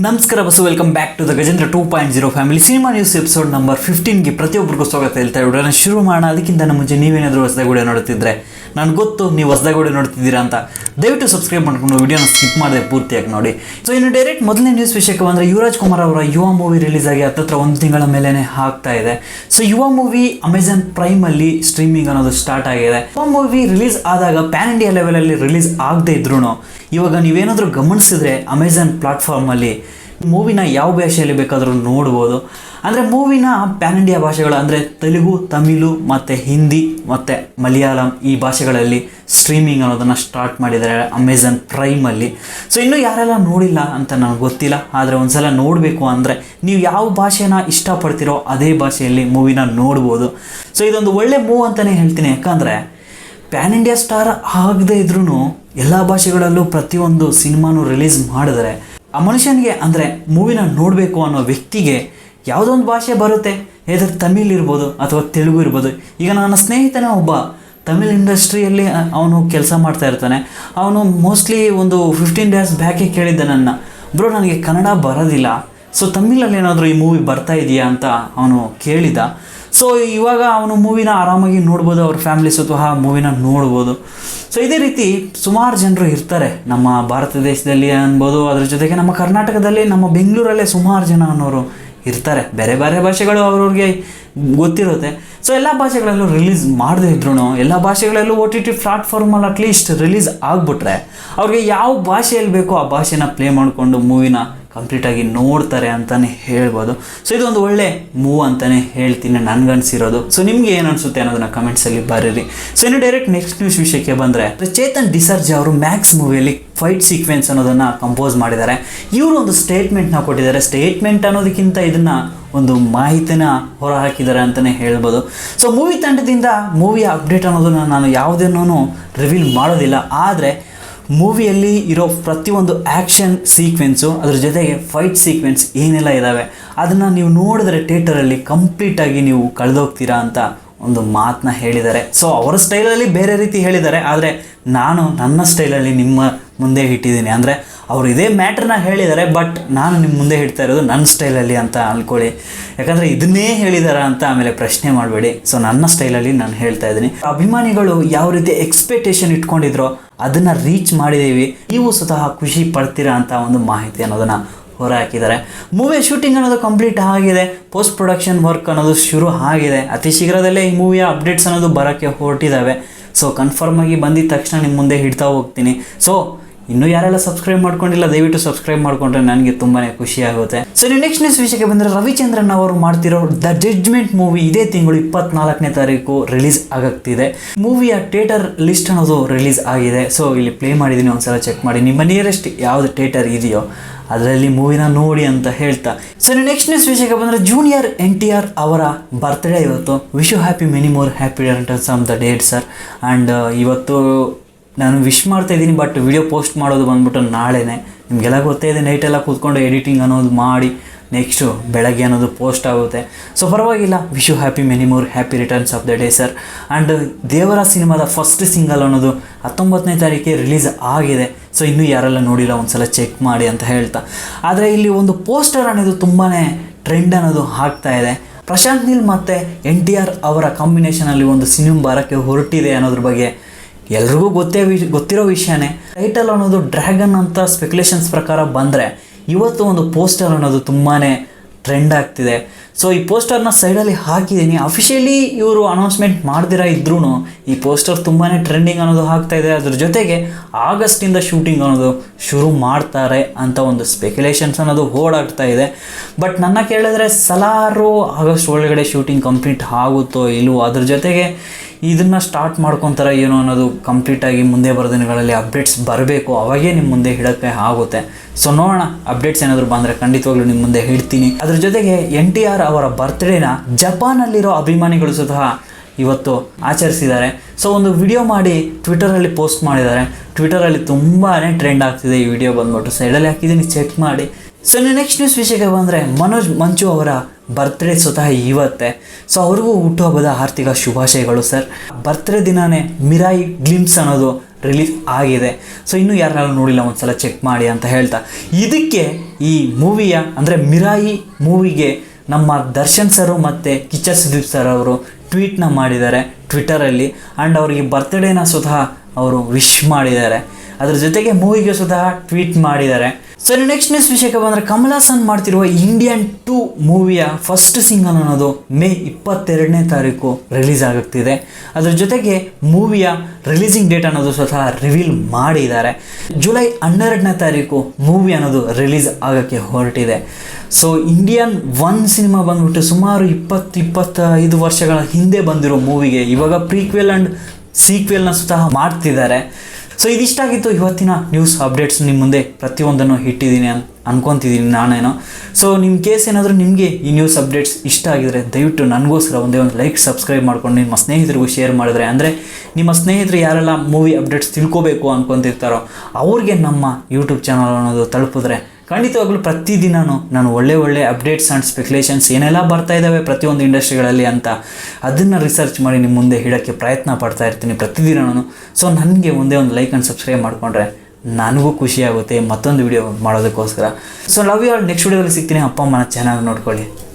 ನಮಸ್ಕಾರ bus welcome back to the Gajendra two point zero family cinema news episode number ಫಿಫ್ಟೀನ್ಗೆ ಪ್ರತಿಯೊಬ್ಬರಿಗೂ ಸ್ವಾಗತ ಹೇಳ್ತಾ ಇರೋಣ. ಶುರು ಮಾಡೋಣ. ಅದಕ್ಕಿಂತ ಮುಂಚೆ ನೀವೇನಾದರೂ ಹೊಸದಾಗಿ ನೋಡ್ತಿದ್ರೆ ನನಗೆ ಗೊತ್ತು ನೀವು ಹೊಸದಾಗಿ ನೋಡ್ತಿದ್ದೀರಾ ಅಂತ. ದಯವಿಟ್ಟು ಸಬ್ಸ್ಕ್ರೈಬ್ ಮಾಡ್ಕೊಂಡು ವಿಡಿಯೋನ ಸ್ಕಿಪ್ ಮಾಡಿದೆ ಪೂರ್ತಿಯಾಗಿ ನೋಡಿ. ಸೊ ಇನ್ನು ಡೈರೆಕ್ಟ್ ಮೊದಲನೇ ನ್ಯೂಸ್ ವಿಷಯಕ್ಕೆ ಬಂದರೆ ಯುವರಾಜ್ ಕುಮಾರ್ ಅವರ ಯುವ ಮೂವಿ ರಿಲೀಸ್ ಆಗಿ ಹತ್ತತ್ರ ಒಂದು ತಿಂಗಳ ಮೇಲೇ ಆಗ್ತಾ ಇದೆ. ಸೊ ಯುವ ಮೂವಿ ಅಮೆಝಾನ್ ಪ್ರೈಮಲ್ಲಿ ಸ್ಟ್ರೀಮಿಂಗ್ ಅನ್ನೋದು ಸ್ಟಾರ್ಟ್ ಆಗಿದೆ. ಯುವ ಮೂವಿ ರಿಲೀಸ್ ಆದಾಗ ಪ್ಯಾನ್ ಇಂಡಿಯಾ ಲೆವೆಲಲ್ಲಿ ರಿಲೀಸ್ ಆಗದೆ ಇದ್ರೂ ಇವಾಗ ನೀವೇನಾದರೂ ಗಮನಿಸಿದ್ರೆ ಅಮೆಝಾನ್ ಪ್ಲಾಟ್ಫಾರ್ಮಲ್ಲಿ ಮೂವಿನ ಯಾವ ಭಾಷೆಯಲ್ಲಿ ಬೇಕಾದರೂ ನೋಡ್ಬೋದು. ಅಂದರೆ ಮೂವಿನ ಪ್ಯಾನ್ ಇಂಡಿಯಾ ಭಾಷೆಗಳು ಅಂದರೆ ತೆಲುಗು, ತಮಿಳು ಮತ್ತು ಹಿಂದಿ ಮತ್ತು ಮಲಯಾಳಂ ಈ ಭಾಷೆಗಳಲ್ಲಿ ಸ್ಟ್ರೀಮಿಂಗ್ ಅನ್ನೋದನ್ನು ಸ್ಟಾರ್ಟ್ ಮಾಡಿದ್ದಾರೆ ಅಮೆಝಾನ್ ಪ್ರೈಮಲ್ಲಿ ಸೊ ಇನ್ನೂ ಯಾರೆಲ್ಲ ನೋಡಿಲ್ಲ ಅಂತ ನನಗೆ ಗೊತ್ತಿಲ್ಲ. ಆದರೆ ಒಂದ್ಸಲ ನೋಡಬೇಕು ಅಂದರೆ ನೀವು ಯಾವ ಭಾಷೆನ ಇಷ್ಟಪಡ್ತಿರೋ ಅದೇ ಭಾಷೆಯಲ್ಲಿ ಮೂವಿನ ನೋಡ್ಬೋದು. ಸೊ ಇದೊಂದು ಒಳ್ಳೆ ಮೂವ್ ಅಂತಲೇ ಹೇಳ್ತೀನಿ. ಯಾಕಂದರೆ ಪ್ಯಾನ್ ಇಂಡಿಯಾ ಸ್ಟಾರ್ ಆಗದೇ ಇದ್ರೂ ಎಲ್ಲ ಭಾಷೆಗಳಲ್ಲೂ ಪ್ರತಿಯೊಂದು ಸಿನಿಮಾನು ರಿಲೀಸ್ ಮಾಡಿದರೆ ಆ ಮನುಷ್ಯನಿಗೆ ಅಂದರೆ ಮೂವಿನ ನೋಡಬೇಕು ಅನ್ನೋ ವ್ಯಕ್ತಿಗೆ ಯಾವುದೊಂದು ಭಾಷೆ ಬರುತ್ತೆ? ಏದರ್ ತಮಿಳ್ ಇರ್ಬೋದು ಅಥವಾ ತೆಲುಗು ಇರ್ಬೋದು. ಈಗ ನನ್ನ ಸ್ನೇಹಿತನೇ ಒಬ್ಬ ತಮಿಳ್ ಇಂಡಸ್ಟ್ರಿಯಲ್ಲಿ ಅವನು ಕೆಲಸ ಮಾಡ್ತಾ ಇರ್ತಾನೆ. ಅವನು ಮೋಸ್ಟ್ಲಿ ಒಂದು ಫಿಫ್ಟೀನ್ ಡೇಸ್ ಬ್ಯಾಕೆ ಕೇಳಿದ್ದ ನನ್ನ, ಬ್ರೋ, ನನಗೆ ಕನ್ನಡ ಬರೋದಿಲ್ಲ. ಸೊ ತಮಿಳಲ್ಲಿ ಏನಾದರೂ ಈ ಮೂವಿ ಬರ್ತಾ ಇದೆಯಾ? ಅಂತ ಅವನು ಕೇಳಿದ. ಸೊ ಇವಾಗ ಅವನು ಮೂವಿನ ಆರಾಮಾಗಿ ನೋಡ್ಬೋದು, ಅವ್ರ ಫ್ಯಾಮಿಲಿ ಸುತ್ತ ಮೂವಿನ ನೋಡ್ಬೋದು. ಸೊ ಇದೇ ರೀತಿ ಸುಮಾರು ಜನರು ಇರ್ತಾರೆ ನಮ್ಮ ಭಾರತ ದೇಶದಲ್ಲಿ ಅನ್ಬೋದು, ಅದ್ರ ಜೊತೆಗೆ ನಮ್ಮ ಕರ್ನಾಟಕದಲ್ಲಿ, ನಮ್ಮ ಬೆಂಗಳೂರಲ್ಲೇ ಸುಮಾರು ಜನ ಅನ್ನೋರು ಇರ್ತಾರೆ. ಬೇರೆ ಬೇರೆ ಭಾಷೆಗಳು ಅವ್ರವ್ರಿಗೆ ಗೊತ್ತಿರುತ್ತೆ. ಸೊ ಎಲ್ಲ ಭಾಷೆಗಳಲ್ಲೂ ರಿಲೀಸ್ ಮಾಡದೇ ಇದ್ರು ಎಲ್ಲ ಭಾಷೆಗಳಲ್ಲೂ ಒ ಟಿ ಟಿ ಪ್ಲಾಟ್ಫಾರ್ಮಲ್ಲಿ ಅಟ್ಲೀಸ್ಟ್ ರಿಲೀಸ್ ಆಗಿಬಿಟ್ರೆ, ಅವ್ರಿಗೆ ಯಾವ ಭಾಷೆಯಲ್ಲಿ ಬೇಕೋ ಆ ಭಾಷೆನ ಪ್ಲೇ ಮಾಡಿಕೊಂಡು ಮೂವಿನ ಕಂಪ್ಲೀಟಾಗಿ ನೋಡ್ತಾರೆ ಅಂತಲೇ ಹೇಳ್ಬೋದು. ಸೊ ಇದೊಂದು ಒಳ್ಳೆ ಮೂವ್ ಅಂತಲೇ ಹೇಳ್ತೀನಿ ನನಗನ್ಸಿರೋದು. ಸೊ ನಿಮಗೆ ಏನು ಅನಿಸುತ್ತೆ ಅನ್ನೋದನ್ನ ಕಮೆಂಟ್ಸಲ್ಲಿ ಬರೀರಿ. ಸೊ ಇನ್ನು ಡೈರೆಕ್ಟ್ ನೆಕ್ಸ್ಟ್ ನ್ಯೂಸ್ ವಿಷಯಕ್ಕೆ ಬಂದರೆ, ಚೇತನ್ ಡಿಸರ್ಜಿ ಅವರು ಮ್ಯಾಕ್ಸ್ ಮೂವಿಯಲ್ಲಿ ಫೈಟ್ ಸೀಕ್ವೆನ್ಸ್ ಅನ್ನೋದನ್ನು ಕಂಪೋಸ್ ಮಾಡಿದ್ದಾರೆ. ಇವರು ಒಂದು ಸ್ಟೇಟ್ಮೆಂಟ್ನ ಕೊಟ್ಟಿದ್ದಾರೆ. ಸ್ಟೇಟ್ಮೆಂಟ್ ಅನ್ನೋದಕ್ಕಿಂತ ಇದನ್ನು ಒಂದು ಮಾಹಿತಿನ ಹೊರಹಾಕಿದ್ದಾರೆ ಅಂತಲೇ ಹೇಳ್ಬೋದು. ಸೊ ಮೂವಿ ತಂಡದಿಂದ ಮೂವಿಯ ಅಪ್ಡೇಟ್ ಅನ್ನೋದನ್ನು ನಾನು ಯಾವುದನ್ನೂ ರಿವೀಲ್ ಮಾಡೋದಿಲ್ಲ. ಆದರೆ ಮೂವಿಯಲ್ಲಿ ಇರೋ ಪ್ರತಿಯೊಂದು ಆ್ಯಕ್ಷನ್ ಸೀಕ್ವೆನ್ಸು ಅದ್ರ ಜೊತೆಗೆ ಫೈಟ್ ಸೀಕ್ವೆನ್ಸ್ ಏನೆಲ್ಲ ಇದ್ದಾವೆ ಅದನ್ನು ನೀವು ನೋಡಿದ್ರೆ ಥಿಯೇಟರಲ್ಲಿ ಕಂಪ್ಲೀಟಾಗಿ ನೀವು ಕಳೆದೋಗ್ತೀರಾ ಅಂತ ಒಂದು ಮಾತನ್ನ ಹೇಳಿದ್ದಾರೆ. ಸೊ ಅವರ ಸ್ಟೈಲಲ್ಲಿ ಬೇರೆ ರೀತಿ ಹೇಳಿದ್ದಾರೆ. ಆದರೆ ನಾನು ನನ್ನ ಸ್ಟೈಲಲ್ಲಿ ನಿಮ್ಮ ಮುಂದೆ ಇಟ್ಟಿದ್ದೀನಿ. ಅಂದರೆ ಅವರು ಇದೇ ಮ್ಯಾಟ್ರನ್ನ ಹೇಳಿದ್ದಾರೆ ಬಟ್ ನಾನು ನಿಮ್ಮ ಮುಂದೆ ಇಡ್ತಾ ಇರೋದು ನನ್ನ ಸ್ಟೈಲಲ್ಲಿ ಅಂತ ಅಂದ್ಕೊಳ್ಳಿ ಯಾಕಂದರೆ ಇದನ್ನೇ ಹೇಳಿದಾರ ಅಂತ ಆಮೇಲೆ ಪ್ರಶ್ನೆ ಮಾಡಬೇಡಿ. ಸೊ ನನ್ನ ಸ್ಟೈಲಲ್ಲಿ ನಾನು ಹೇಳ್ತಾ ಇದ್ದೀನಿ. ಅಭಿಮಾನಿಗಳು ಯಾವ ರೀತಿ ಎಕ್ಸ್ಪೆಕ್ಟೇಷನ್ ಇಟ್ಕೊಂಡಿದ್ರೋ ಅದನ್ನು ರೀಚ್ ಮಾಡಿದ್ದೀವಿ. ನೀವು ಸ್ವತಃ ಖುಷಿ ಪಡ್ತೀರಾ ಅಂತ ಒಂದು ಮಾಹಿತಿ ಅನ್ನೋದನ್ನು ಹೊರ ಹಾಕಿದ್ದಾರೆ ಮೂವಿ ಶೂಟಿಂಗ್ ಅನ್ನೋದು ಕಂಪ್ಲೀಟ್ ಆಗಿದೆ. ಪೋಸ್ಟ್ ಪ್ರೊಡಕ್ಷನ್ ವರ್ಕ್ ಅನ್ನೋದು ಶುರು ಆಗಿದೆ. ಅತಿ ಶೀಘ್ರದಲ್ಲೇ ಈ ಮೂವಿಯ ಅಪ್ಡೇಟ್ಸ್ ಅನ್ನೋದು ಬರೋಕ್ಕೆ ಹೊರಟಿದ್ದಾವೆ ಸೊ ಕನ್ಫರ್ಮ್ ಆಗಿ ಬಂದಿದ ತಕ್ಷಣ ನಿಮ್ಮ ಮುಂದೆ ಹಿಡ್ತಾ ಹೋಗ್ತೀನಿ. ಸೊ ಇನ್ನೂ ಯಾರೆಲ್ಲ ಸಬ್ಸ್ಕ್ರೈಬ್ ಮಾಡ್ಕೊಂಡಿಲ್ಲ, ದಯವಿಟ್ಟು ಸಬ್ಸ್ಕ್ರೈಬ್ ಮಾಡ್ಕೊಂಡ್ರೆ ನನಗೆ ತುಂಬಾ ಖುಷಿ ಆಗುತ್ತೆ. ಸೊ ನೆಕ್ಸ್ಟ್ ನ್ಯೂಸ್ ವಿಷಯಕ್ಕೆ ಬಂದರೆ ರವಿಚಂದ್ರನ್ ಅವರು ಮಾಡ್ತಿರೋ ದ ಜಡ್ಜ್ಮೆಂಟ್ ಮೂವಿ ಇದೇ ತಿಂಗಳು ಇಪ್ಪತ್ನಾಲ್ಕನೇ ತಾರೀಕು ರಿಲೀಸ್ ಆಗುತ್ತಿದೆ ಮೂವಿಯ ಥಿಯೇಟರ್ ಲಿಸ್ಟ್ ಅನ್ನೋದು ರಿಲೀಸ್ ಆಗಿದೆ. ಸೊ ಇಲ್ಲಿ ಪ್ಲೇ ಮಾಡಿದ್ದೀನಿ ಒಂದ್ಸಲ ಚೆಕ್ ಮಾಡಿ. ನಿಮ್ಮ ನಿಯರೆಸ್ಟ್ ಯಾವ್ದು ಥಿಯೇಟರ್ ಇದೆಯೋ ಅದರಲ್ಲಿ ಮೂವಿನ ನೋಡಿ ಅಂತ ಹೇಳ್ತಾ. ಸೊ ನೆಕ್ಸ್ಟ್ ನ್ಯೂಸ್ ವಿಷಯಕ್ಕೆ ಬಂದರೆ ಜೂನಿಯರ್ ಎನ್ ಟಿ ಆರ್ ಅವರ ಬರ್ತ್ಡೇ ಇವತ್ತು. Wish you happy many more happy returns of the date sir and ಇವತ್ತು ನಾನು ವಿಶ್ ಮಾಡ್ತಾ ಇದ್ದೀನಿ ಬಟ್ ವಿಡಿಯೋ ಪೋಸ್ಟ್ ಮಾಡೋದು ಬಂದ್ಬಿಟ್ಟು ನಾಳೆನೇ. ನಿಮಗೆಲ್ಲ ಗೊತ್ತೇ ಇದೆ ನೈಟೆಲ್ಲ ಕೂತ್ಕೊಂಡು ಎಡಿಟಿಂಗ್ ಅನ್ನೋದು ಮಾಡಿ ನೆಕ್ಸ್ಟು ಬೆಳಗ್ಗೆ ಅನ್ನೋದು ಪೋಸ್ಟ್ ಆಗುತ್ತೆ. ಸೊ ಪರವಾಗಿಲ್ಲ. Wish you happy many more happy returns of the day sir and Devara ಸಿನಿಮಾದ ಫಸ್ಟ್ ಸಿಂಗಲ್ ಅನ್ನೋದು ಹತ್ತೊಂಬತ್ತನೇ ತಾರೀಕಿಗೆ ರಿಲೀಸ್ ಆಗಿದೆ. ಸೊ ಇನ್ನೂ ಯಾರೆಲ್ಲ ನೋಡಿಲ್ಲ, ಒಂದ್ಸಲ ಚೆಕ್ ಮಾಡಿ ಅಂತ ಹೇಳ್ತಾ. ಆದರೆ ಇಲ್ಲಿ ಒಂದು ಪೋಸ್ಟರ್ ಅನ್ನೋದು ತುಂಬಾ ಟ್ರೆಂಡ್ ಅನ್ನೋದು ಆಗ್ತಾ ಇದೆ. ಪ್ರಶಾಂತ್ ನೀಲ್ ಮತ್ತು ಎನ್ ಟಿ ಆರ್ ಅವರ ಕಾಂಬಿನೇಷನಲ್ಲಿ ಒಂದು ಸಿನಿಮಾ ಬರೋಕ್ಕೆ ಹೊರಟಿದೆ ಅನ್ನೋದ್ರ ಬಗ್ಗೆ ಎಲ್ರಿಗೂ ಗೊತ್ತೇ ವಿಷ್ ಗೊತ್ತಿರೋ ವಿಷಯನೇ. ಟೈಟಲ್ ಅನ್ನೋದು ಡ್ರ್ಯಾಗನ್ ಅಂತ ಸ್ಪೆಕ್ಯುಲೇಷನ್ಸ್ ಪ್ರಕಾರ ಬಂದರೆ, ಇವತ್ತು ಒಂದು ಪೋಸ್ಟರ್ ಅನ್ನೋದು ತುಂಬಾ ಟ್ರೆಂಡ್ ಆಗ್ತಿದೆ. ಸೊ ಈ ಪೋಸ್ಟರ್ನ ಸೈಡಲ್ಲಿ ಹಾಕಿದ್ದೀನಿ. ಅಫಿಷಿಯಲಿ ಇವರು ಅನೌನ್ಸ್ಮೆಂಟ್ ಮಾಡ್ದಿರ ಇದ್ರೂ ಈ ಪೋಸ್ಟರ್ ತುಂಬಾ ಟ್ರೆಂಡಿಂಗ್ ಅನ್ನೋದು ಆಗ್ತಾ ಇದೆ. ಅದ್ರ ಜೊತೆಗೆ ಆಗಸ್ಟಿಂದ ಶೂಟಿಂಗ್ ಅನ್ನೋದು ಶುರು ಮಾಡ್ತಾರೆ ಅಂತ ಒಂದು ಸ್ಪೆಕ್ಯುಲೇಷನ್ಸ್ ಅನ್ನೋದು ಓಡಾಡ್ತಾ ಇದೆ. ಬಟ್ ನನ್ನ ಕೇಳಿದ್ರೆ ಸಲಾರು ಆಗಸ್ಟ್ ಒಳಗಡೆ ಶೂಟಿಂಗ್ ಕಂಪ್ಲೀಟ್ ಆಗುತ್ತೋ ಇಲ್ವೋ, ಅದ್ರ ಜೊತೆಗೆ ಇದನ್ನು ಸ್ಟಾರ್ಟ್ ಮಾಡ್ಕೊತಾರೆ ಏನೋ ಅನ್ನೋದು ಕಂಪ್ಲೀಟಾಗಿ ಮುಂದೆ ಬರೋ ದಿನಗಳಲ್ಲಿ ಅಪ್ಡೇಟ್ಸ್ ಬರಬೇಕು. ಅವಾಗೇ ನಿಮ್ಮ ಮುಂದೆ ಹಿಡೋಕ್ಕೆ ಆಗುತ್ತೆ. ಸೊ ನೋಡೋಣ. ಅಪ್ಡೇಟ್ಸ್ ಏನಾದರೂ ಬಂದರೆ ಖಂಡಿತವಾಗ್ಲೂ ನಿಮ್ಮ ಮುಂದೆ ಹಿಡ್ತೀನಿ ಅದ್ರ ಜೊತೆಗೆ ಎನ್ ಟಿ ಆರ್ ಅವರ ಬರ್ತ್ಡೇನ ಜಪಾನಲ್ಲಿರೋ ಅಭಿಮಾನಿಗಳು ಸಹ ಇವತ್ತು ಆಚರಿಸಿದ್ದಾರೆ. ಸೊ ಒಂದು ವಿಡಿಯೋ ಮಾಡಿ ಟ್ವಿಟರಲ್ಲಿ ಪೋಸ್ಟ್ ಮಾಡಿದ್ದಾರೆ. ಟ್ವಿಟರಲ್ಲಿ ತುಂಬಾ ಟ್ರೆಂಡ್ ಆಗ್ತಿದೆ ಈ ವಿಡಿಯೋ ಬಂದ್ಬಿಟ್ಟು. ಸೈಡಲ್ಲಿ ಹಾಕಿದ್ದೀನಿ ಚೆಕ್ ಮಾಡಿ. ಸೊ ನೆಕ್ಸ್ಟ್ ನ್ಯೂಸ್ ವಿಷಯಕ್ಕೆ ಬಂದರೆ ಮನೋಜ್ ಮಂಚು ಅವರ ಬರ್ತ್ಡೇ ಸ್ವತಃ ಇವತ್ತೇ. ಸೊ ಅವ್ರಿಗೂ ಹುಟ್ಟುಹಬ್ಬದ ಆರ್ಥಿಕ ಶುಭಾಶಯಗಳು ಸರ್ ಬರ್ತ್ಡೇ ದಿನವೇ ಮಿರಾಯಿ ಗ್ಲಿಮ್ಸ್ ಅನ್ನೋದು ರಿಲೀಸ್ ಆಗಿದೆ. ಸೊ ಇನ್ನೂ ಯಾರನ್ನಾರು ನೋಡಿಲ್ಲ, ಒಂದ್ಸಲ ಚೆಕ್ ಮಾಡಿ ಅಂತ ಹೇಳ್ತಾ. ಇದಕ್ಕೆ ಈ ಮೂವಿಯ ಅಂದರೆ ಮಿರಾಯಿ ಮೂವಿಗೆ ನಮ್ಮ ದರ್ಶನ್ ಸರು ಮತ್ತು ಕಿಚ್ಚ ಸುದೀಪ್ ಸರ್ ಅವರು ಟ್ವೀಟ್ನ ಮಾಡಿದ್ದಾರೆ ಟ್ವಿಟ್ಟರಲ್ಲಿ ಆ್ಯಂಡ್ ಅವರಿಗೆ ಬರ್ತ್ಡೇನ ಸ್ವತಃ ಅವರು ವಿಶ್ ಮಾಡಿದ್ದಾರೆ. ಅದ್ರ ಜೊತೆಗೆ ಮೂವಿಗೆ ಸ್ವತಃ ಟ್ವೀಟ್ ಮಾಡಿದ್ದಾರೆ. ಸರಿ ನೆಕ್ಸ್ಟ್ ನ್ಯೂಸ್ ವಿಷಯಕ್ಕೆ ಬಂದರೆ ಹಾಸನ್ ಮಾಡ್ತಿರುವ ಇಂಡಿಯನ್ ಟೂ ಮೂವಿಯ ಫಸ್ಟ್ ಸಿಂಗಲ್ ಅನ್ನೋದು ಮೇ ಇಪ್ಪತ್ತೆರಡನೇ ತಾರೀಕು ರಿಲೀಸ್ ಆಗುತ್ತಿದೆ. ಅದರ ಜೊತೆಗೆ ಮೂವಿಯ ರಿಲೀಸಿಂಗ್ ಡೇಟ್ ಅನ್ನೋದು ಸ್ವತಃ ರಿವೀಲ್ ಮಾಡಿದ್ದಾರೆ. ಜುಲೈ ಹನ್ನೆರಡನೇ ತಾರೀಕು ಮೂವಿ ಅನ್ನೋದು ರಿಲೀಸ್ ಆಗೋಕ್ಕೆ ಹೊರಟಿದೆ. ಸೊ ಇಂಡಿಯನ್ ಒನ್ ಸಿನಿಮಾ ಬಂದ್ಬಿಟ್ಟು ಸುಮಾರು ಇಪ್ಪತ್ತು, ಇಪ್ಪತ್ತೈದು ವರ್ಷಗಳ ಹಿಂದೆ ಬಂದಿರೋ ಮೂವಿಗೆ ಇವಾಗ ಪ್ರೀಕ್ವೆಲ್ ಆ್ಯಂಡ್ ಸೀಕ್ವೆಲ್ನ ಸ್ವತಃ ಮಾಡ್ತಿದ್ದಾರೆ. ಸೊ ಇದಿಷ್ಟಾಗಿತ್ತು ಇವತ್ತಿನ ನ್ಯೂಸ್ ಅಪ್ಡೇಟ್ಸ್ ನಿಮ್ಮ ಮುಂದೆ. ಪ್ರತಿಯೊಂದನ್ನು ಇಟ್ಟಿದ್ದೀನಿ ಅನ್ ಅನ್ಕೊತಿದ್ದೀನಿ ನಾನೇನೋ. ಸೊ ನಿಮ್ಮ ಕೇಸ್ ಏನಾದರೂ ನಿಮಗೆ ಈ ನ್ಯೂಸ್ ಅಪ್ಡೇಟ್ಸ್ ಇಷ್ಟ ಆಗಿದ್ರೆ ದಯವಿಟ್ಟು ನನಗೋಸ್ಕರ ಒಂದೇ ಒಂದು ಲೈಕ್ ಸಬ್ಸ್ಕ್ರೈಬ್ ಮಾಡ್ಕೊಂಡು ನಿಮ್ಮ ಸ್ನೇಹಿತರಿಗೂ ಶೇರ್ ಮಾಡಿದ್ರೆ. ಅಂದರೆ ನಿಮ್ಮ ಸ್ನೇಹಿತರು ಯಾರೆಲ್ಲ ಮೂವಿ ಅಪ್ಡೇಟ್ಸ್ ತಿಳ್ಕೋಬೇಕು ಅನ್ಕೊತಿರ್ತಾರೋ, ಅವ್ರಿಗೆ ನಮ್ಮ ಯೂಟ್ಯೂಬ್ ಚಾನಲ್ ಅನ್ನೋದು ತಲುಪಿದ್ರೆ ಖಂಡಿತವಾಗ್ಲೂ ಪ್ರತಿದಿನವೂ ನಾನು ಒಳ್ಳೆ ಒಳ್ಳೆ ಅಪ್ಡೇಟ್ಸ್ ಆ್ಯಂಡ್ ಸ್ಪೆಕ್ಯುಲೇಷನ್ಸ್ ಏನೆಲ್ಲ ಬರ್ತಾ ಇದ್ದಾವೆ ಪ್ರತಿಯೊಂದು ಇಂಡಸ್ಟ್ರಿಗಳಲ್ಲಿ ಅಂತ ಅದನ್ನು ರಿಸರ್ಚ್ ಮಾಡಿ ನಿಮ್ಮ ಮುಂದೆ ಇಡೋಕ್ಕೆ ಪ್ರಯತ್ನ ಪಡ್ತಾ ಇರ್ತೀನಿ ಪ್ರತಿದಿನವೂ ಸೊ ನನಗೆ ಒಂದೇ ಒಂದು ಲೈಕ್ ಆ್ಯಂಡ್ ಸಬ್ಸ್ಕ್ರೈಬ್ ಮಾಡಿಕೊಂಡ್ರೆ ನನಗೂ ಖುಷಿಯಾಗುತ್ತೆ ಮತ್ತೊಂದು ವಿಡಿಯೋ ಮಾಡೋದಕ್ಕೋಸ್ಕರ. So love you all next ವೀಡಿಯೋದಲ್ಲಿ ಸಿಗ್ತೀನಿ. ಅಪ್ಪ, ಅಮ್ಮನ ಚೆನ್ನಾಗಿ ನೋಡ್ಕೊಳ್ಳಿ.